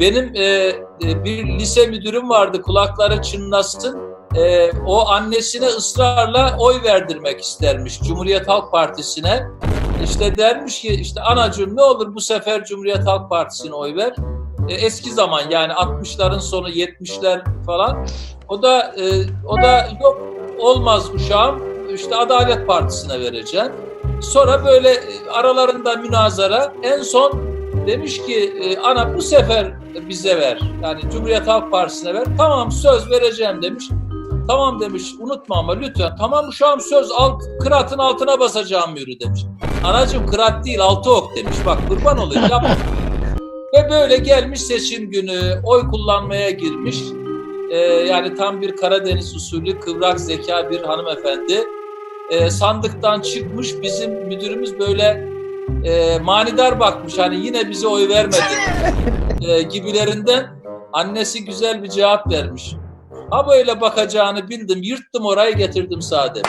Benim e, e, bir lise müdürüm vardı kulakları çınlasın. E, o annesine ısrarla oy verdirmek istermiş Cumhuriyet Halk Partisi'ne. İşte dermiş ki işte anacığım ne olur bu sefer Cumhuriyet Halk Partisi'ne oy ver. E, eski zaman yani 60'ların sonu 70'ler falan. O da e, o da yok olmaz uşağım işte Adalet Partisi'ne vereceğim. Sonra böyle e, aralarında münazara en son demiş ki e, ana bu sefer bize ver. Yani Cumhuriyet Halk Partisi'ne ver. Tamam söz vereceğim demiş. Tamam demiş unutma ama lütfen. Tamam uşağım söz alt, kıratın altına basacağım yürü demiş. Anacığım kırat değil altı ok demiş. Bak kurban olayım yapma. Ve böyle gelmiş seçim günü oy kullanmaya girmiş. Ee, yani tam bir Karadeniz usulü kıvrak zeka bir hanımefendi. Ee, sandıktan çıkmış bizim müdürümüz böyle e, manidar bakmış hani yine bize oy vermedi e, gibilerinden annesi güzel bir cevap vermiş. Ha böyle bakacağını bildim yırttım orayı getirdim sade.